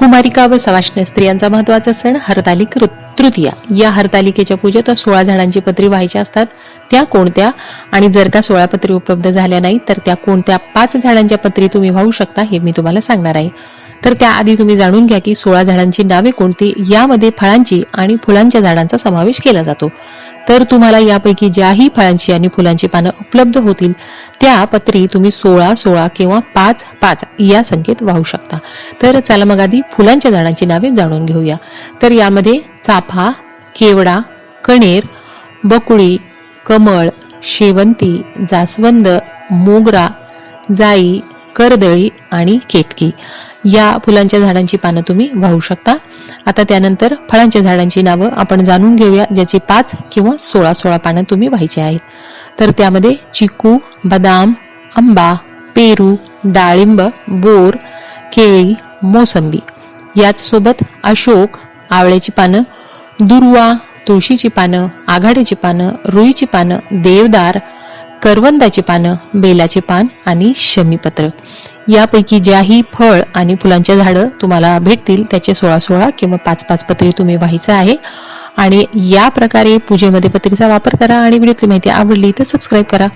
कुमारिका व सवाष्ण स्त्रियांचा महत्त्वाचा सण हरतालिक तृतीया. या हरतालिकेच्या पूजेत सोळा झाडांची पत्री व्हायच्या असतात. त्या कोणत्या? आणि जर का सोळा पत्री उपलब्ध झाल्या नाही तर त्या कोणत्या पाच झाडांच्या पत्री तुम्ही वाहू शकता हे मी तुम्हाला सांगणार आहे. तर त्याआधी तुम्ही जाणून घ्या की सोळा झाडांची नावे कोणती? यामध्ये फळांची आणि फुलांच्या झाडांचा समावेश केला जातो. तर तुम्हाला यापैकी ज्याही फळांची आणि फुलांची पानं उपलब्ध होतील त्या पत्री तुम्ही सोळा सोळा किंवा पाच पाच या संख्येत वाहू शकता. तर चला मग आधी फुलांच्या झाडांची नावे जाणून घेऊया. तर यामध्ये चाफा केवडा कणेर बकुळी कमळ शेवंती जास्वंद मोगरा जाई करदळी आणि केतकी. या फुलांच्या झाडांची पानं तुम्ही वाहू शकता. आता त्यानंतर फळांच्या झाडांची नावं आपण जाणून घेऊया ज्याची पाच किंवा सोळा सोळा पानं तुम्ही व्हायची आहेत. तर त्यामध्ये चिकू बदाम आंबा पेरू डाळिंब बोर केळी मोसंबी. याच सोबत अशोक आवळ्याची पानं दुर्वा तुळशीची पानं आघाडीची पानं रुईची पानं देवदार करवंदाची पानं बेलाचे पान आणि शमीपत्र. यापैकी ज्याही फळ आणि फुलांच्या झाडं तुम्हाला भेटतील त्याचे सोळा सोळा किंवा पाच पाच पत्री तुम्ही व्हायचं आहे. आणि या प्रकारे पूजेमध्ये पत्रीचा वापर करा आणि व्हिडिओतली माहिती आवडली तर सबस्क्राईब करा.